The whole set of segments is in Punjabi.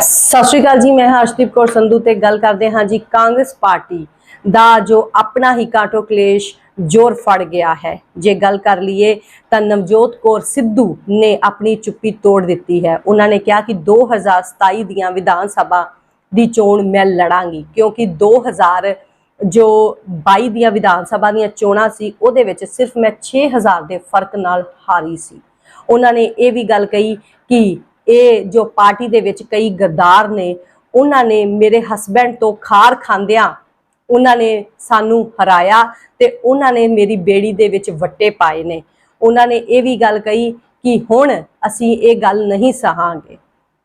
ਸਤਿ ਸ਼੍ਰੀ ਅਕਾਲ ਜੀ, ਮੈਂ ਹਰਸ਼ਦੀਪ ਕੌਰ ਸੰਧੂ ਤੇ ਗੱਲ ਕਰਦੇ ਹਾਂ ਜੀ ਕਾਂਗਰਸ ਪਾਰਟੀ ਦਾ ਜੋ ਆਪਣਾ ਹੀ ਕਾਟੋ ਕਲੇਸ਼ ਜ਼ੋਰ ਫੜ ਗਿਆ ਹੈ। ਜੇ ਗੱਲ ਕਰ ਲਈਏ ਤਾਂ ਨਵਜੋਤ ਕੌਰ ਸਿੱਧੂ ਨੇ ਆਪਣੀ ਚੁੱਪੀ ਤੋੜ ਦਿੱਤੀ ਹੈ। ਉਹਨਾਂ ਨੇ ਕਿਹਾ ਕਿ 2027 ਦੀਆਂ ਵਿਧਾਨ ਸਭਾ ਦੀ ਚੋਣ ਮੈਂ ਲੜਾਂਗੀ, ਕਿਉਂਕਿ 2000 ਜੋ 22 ਦੀਆਂ ਵਿਧਾਨ ਸਭਾ ਦੀਆਂ ਚੋਣਾਂ ਸੀ, ਉਹਦੇ ਵਿੱਚ ਸਿਰਫ ਮੈਂ 6000 ਦੇ ਫ਼ਰਕ ਨਾਲ ਹਾਰੀ ਸੀ। ਉਹਨਾਂ ਨੇ ਇਹ ਵੀ ਗੱਲ ਕਹੀ ਕਿ ਇਹ ਜੋ ਪਾਰਟੀ ਦੇ ਵਿੱਚ ਕਈ ਗਰਦਾਰ ਨੇ, ਉਹਨਾਂ ਨੇ ਮੇਰੇ ਹਸਬੰਡ ਤੋਂ ਖਾਰ ਖਾਂਦਿਆਂ ਉਹਨਾਂ ਨੇ ਸਾਨੂੰ ਹਰਾਇਆ ਤੇ ਉਹਨਾਂ ਨੇ ਮੇਰੀ ਬੇੜੀ ਦੇ ਵਿੱਚ ਵੱਟੇ ਪਾਏ ਨੇ। ਉਹਨਾਂ ਨੇ ਇਹ ਵੀ ਗੱਲ ਕਹੀ ਕਿ ਹੁਣ ਅਸੀਂ ਇਹ ਗੱਲ ਨਹੀਂ ਸਹਾਂਗੇ।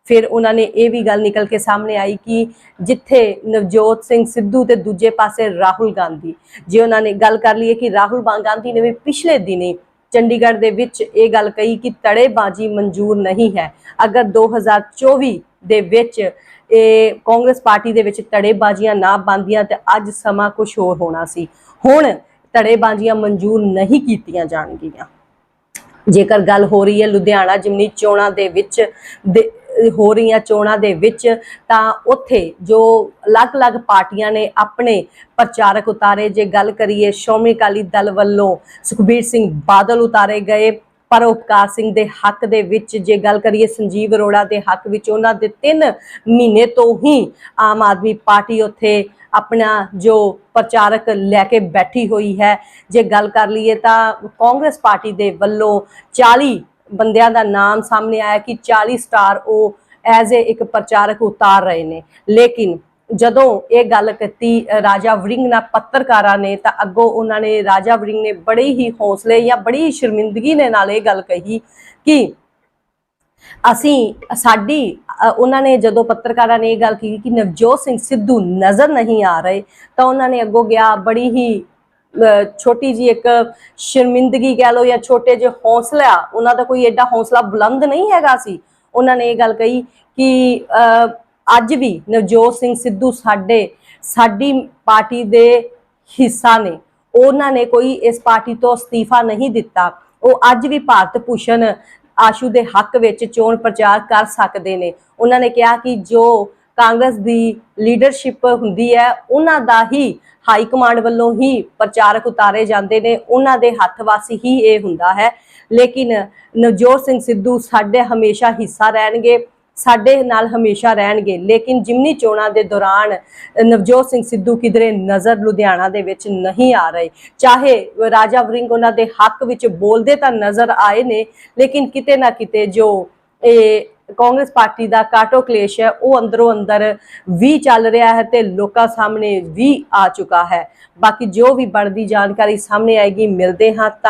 ਫਿਰ ਉਹਨਾਂ ਨੇ ਇਹ ਵੀ ਗੱਲ ਨਿਕਲ ਕੇ ਸਾਹਮਣੇ ਆਈ ਕਿ ਜਿੱਥੇ ਨਵਜੋਤ ਸਿੰਘ ਸਿੱਧੂ ਤੇ ਦੂਜੇ ਪਾਸੇ ਰਾਹੁਲ ਗਾਂਧੀ, ਜੇ ਉਹਨਾਂ ਨੇ ਗੱਲ ਕਰ ਲਈਏ ਕਿ ਰਾਹੁਲ ਗਾਂਧੀ ਨੇ ਵੀ ਪਿਛਲੇ ਦਿਨੀ ਚੰਡੀਗੜ੍ਹ ਦੇ ਵਿੱਚ ਇਹ ਗੱਲ ਕਹੀ ਕਿ ਤੜੇਬਾਜ਼ੀ ਮਨਜ਼ੂਰ ਨਹੀਂ ਹੈ। ਅਗਰ 2024 ਦੇ ਵਿੱਚ ਇਹ ਕਾਂਗਰਸ ਪਾਰਟੀ ਦੇ ਵਿੱਚ ਤੜੇਬਾਜ਼ੀਆਂ ਨਾ ਬੰਦੀਆਂ ਤੇ ਅੱਜ ਸਮਾਂ ਕੁਝ ਹੋਰ ਹੋਣਾ ਸੀ। ਹੁਣ ਤੜੇਬਾਜ਼ੀਆਂ ਮਨਜ਼ੂਰ ਨਹੀਂ ਕੀਤੀਆਂ ਜਾਣਗੀਆਂ। ਜੇਕਰ ਗੱਲ ਹੋ ਰਹੀ ਹੈ ਲੁਧਿਆਣਾ, ਜਿਮਨੀ ਚੋਣਾਂ ਦੇ ਵਿੱਚ ਦੇ- ਹੋ ਰਹੀਆਂ ਚੋਣਾਂ ਦੇ ਵਿੱਚ, ਤਾਂ ਉੱਥੇ ਜੋ ਅਲੱਗ-ਅਲੱਗ ਪਾਰਟੀਆਂ ਨੇ ਆਪਣੇ ਪ੍ਰਚਾਰਕ ਉਤਾਰੇ, ਜੇ ਗੱਲ ਕਰੀਏ ਸ਼੍ਰੋਮਣੀ ਅਕਾਲੀ ਦਲ ਵੱਲੋਂ ਸੁਖਬੀਰ ਸਿੰਘ ਬਾਦਲ ਉਤਾਰੇ ਗਏ, ਪਰ ਪਰਉਪਕਾਰ ਸਿੰਘ ਦੇ ਹੱਕ ਦੇ ਵਿੱਚ, ਜੇ ਗੱਲ ਕਰੀਏ ਸੰਜੀਵ ਅਰੋੜਾ ਦੇ ਹੱਕ ਵਿੱਚ, ਉਹਨਾਂ ਦੇ 3 ਮਹੀਨੇ ਤੋਂ ਹੀ ਆਮ ਆਦਮੀ ਪਾਰਟੀ ਉੱਥੇ ਆਪਣਾ ਜੋ ਪ੍ਰਚਾਰਕ ਲੈ ਕੇ ਬੈਠੀ ਹੋਈ ਹੈ। ਜੇ ਗੱਲ ਕਰ ਲਈਏ ਤਾਂ ਕਾਂਗਰਸ ਪਾਰਟੀ ਦੇ ਵੱਲੋਂ 40 ਬੰਦਿਆਂ ਦਾ ਨਾਮ ਸਾਹਮਣੇ ਆਇਆ ਕਿ 40 ਸਟਾਰ ਉਹ ਐਜ਼ ਇੱਕ ਪ੍ਰਚਾਰਕ ਉਤਾਰ ਰਹੇ ਨੇ। ਲੇਕਿਨ ਜਦੋਂ ਇਹ ਗੱਲ ਕੀਤੀ ਰਾਜਾ ਵੜਿੰਗ ਨਾਲ ਪੱਤਰਕਾਰਾਂ ਨੇ ਤਾਂ ਅੱਗੋਂ ਉਹਨਾਂ ਨੇ ਰਾਜਾ ਵੜਿੰਗ ਨੇ ਬੜੇ ਹੀ ਹੌਸਲੇ ਜਾਂ ਬੜੀ ਸ਼ਰਮਿੰਦਗੀ ਦੇ ਨਾਲ ਇਹ ਗੱਲ ਕਹੀ ਕਿ ਅਸੀਂ, ਸਾਡੀ ਉਹਨਾਂ ਨੇ ਜਦੋਂ ਪੱਤਰਕਾਰਾਂ ਨੇ ਇਹ ਗੱਲ ਕੀਤੀ ਕਿ ਨਵਜੋਤ ਸਿੰਘ ਸਿੱਧੂ ਨਜ਼ਰ ਨਹੀਂ ਆ ਰਹੇ ਤਾਂ ਉਹਨਾਂ ਨੇ ਅੱਗੋਂ ਗਿਆ, ਬੜੀ ਹੀ ਛੋਟੀ ਜੀ ਇੱਕ ਸ਼ਰਮਿੰਦਗੀ ਕਹਿ ਲਓ ਜਾਂ ਛੋਟੇ ਜਿਹੇ ਹੌਸਲਾ, ਉਹਨਾਂ ਦਾ ਕੋਈ ਐਡਾ ਹੌਸਲਾ ਬੁਲੰਦ ਨਹੀਂ ਹੈਗਾ ਸੀ। ਉਹਨਾਂ ਨੇ ਇਹ ਗੱਲ ਕਹੀ ਕਿ ਅੱਜ ਵੀ ਨਵਜੋਤ ਸਿੰਘ ਸਿੱਧੂ ਸਾਡੇ, ਸਾਡੀ ਪਾਰਟੀ ਦੇ ਹਿੱਸਾ ਨੇ। ਉਹਨਾਂ ਨੇ ਕੋਈ ਇਸ ਪਾਰਟੀ ਤੋਂ ਅਸਤੀਫਾ ਨਹੀਂ ਦਿੱਤਾ। ਉਹ ਅੱਜ ਵੀ ਭਾਰਤ ਭੂਸ਼ਣ ਆਸ਼ੂ ਦੇ ਹੱਕ ਵਿੱਚ ਚੋਣ ਪ੍ਰਚਾਰ ਕਰ ਸਕਦੇ ਨੇ। ਉਹਨਾਂ ਨੇ ਕਿਹਾ ਕਿ ਜੋ ਕਾਂਗਰਸ ਦੀ ਲੀਡਰਸ਼ਿਪ ਹੁੰਦੀ ਹੈ, ਉਹਨਾਂ ਦਾ ਹੀ ਹਾਈ ਕਮਾਂਡ ਵੱਲੋਂ ਹੀ ਪ੍ਰਚਾਰਕ ਉਤਾਰੇ ਜਾਂਦੇ ਨੇ, ਉਹਨਾਂ ਦੇ ਹੱਥ ਵਾਸੀ ਹੀ ਇਹ ਹੁੰਦਾ ਹੈ। ਲੇਕਿਨ ਨਵਜੋਤ ਸਿੰਘ ਸਿੱਧੂ ਸਾਡੇ ਹਮੇਸ਼ਾ ਹਿੱਸਾ ਰਹਿਣਗੇ, ਸਾਡੇ ਨਾਲ ਹਮੇਸ਼ਾ ਰਹਿਣਗੇ, ਲੇਕਿਨ ਜਿਮਨੀ ਚੋਣਾਂ ਦੇ ਦੌਰਾਨ ਨਵਜੋਤ ਸਿੰਘ ਸਿੱਧੂ ਕਿਧਰੇ ਨਜ਼ਰ ਲੁਧਿਆਣਾ ਦੇ ਵਿੱਚ ਨਹੀਂ ਆ ਰਹੇ। ਚਾਹੇ ਰਾਜਾ ਵਰਿੰਗ ਉਹਨਾਂ ਦੇ ਹੱਕ ਵਿੱਚ ਬੋਲਦੇ ਤਾਂ ਨਜ਼ਰ ਆਏ ਨੇ, ਲੇਕਿਨ ਕਿਤੇ ਨਾ ਕਿਤੇ ਜੋ ਇਹ ਕਾਂਗਰਸ ਪਾਰਟੀ ਦਾ ਕਾਟੋ ਕਲੇਸ਼ ਹੈ, ਉਹ ਅੰਦਰੋਂ ਅੰਦਰ ਵੀ ਚੱਲ ਰਿਹਾ ਹੈ ਤੇ ਲੋਕਾਂ ਸਾਹਮਣੇ ਵੀ ਆ ਚੁੱਕਾ ਹੈ। ਬਾਕੀ ਜੋ ਵੀ ਬਣਦੀ ਜਾਣਕਾਰੀ ਸਾਹਮਣੇ ਆਏਗੀ, ਮਿਲਦੇ ਹਾਂ ਧੰਨ